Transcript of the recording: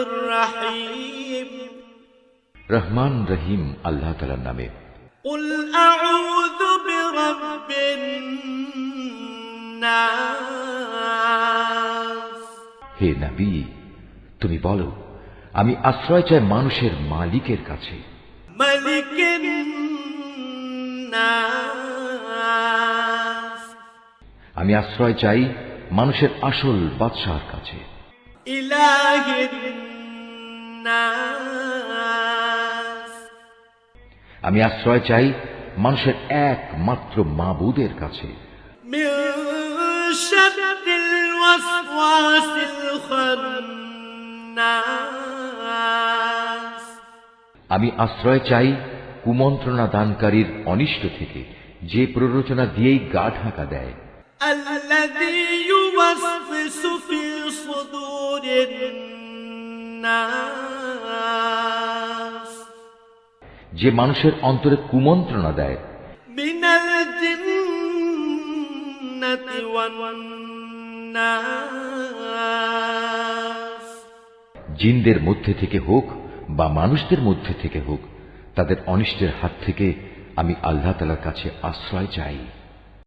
الرحيم রহমান রহিম আল্লাহ তালার নামে قل أعوذ برب الناس হে নবী তুমি বলো আমি আশ্রয় চাই মানুষের মালিকের কাছে ملك الناس আমি আশ্রয় চাই মানুষের আসল বাদশাহর কাছে إله الناس আমি আশ্রয় চাই মানুষের একমাত্র মাবুদের কাছে من شر الوسواس الخناس আমি আশ্রয় চাই কুমন্ত্রণা দানকারীর অনিষ্ট থেকে যে প্ররোচনা দিয়েই গা ঢাকা দেয় الذي যে মানুষের অন্তরে কুমন্ত্রণা দেয়। জিনদের মধ্যে থেকে হোক বা মানুষদের মধ্যে থেকে হোক তাদের অনিষ্টের হাত থেকে আমি আল্লাহ তালার কাছে আশ্রয় চাই।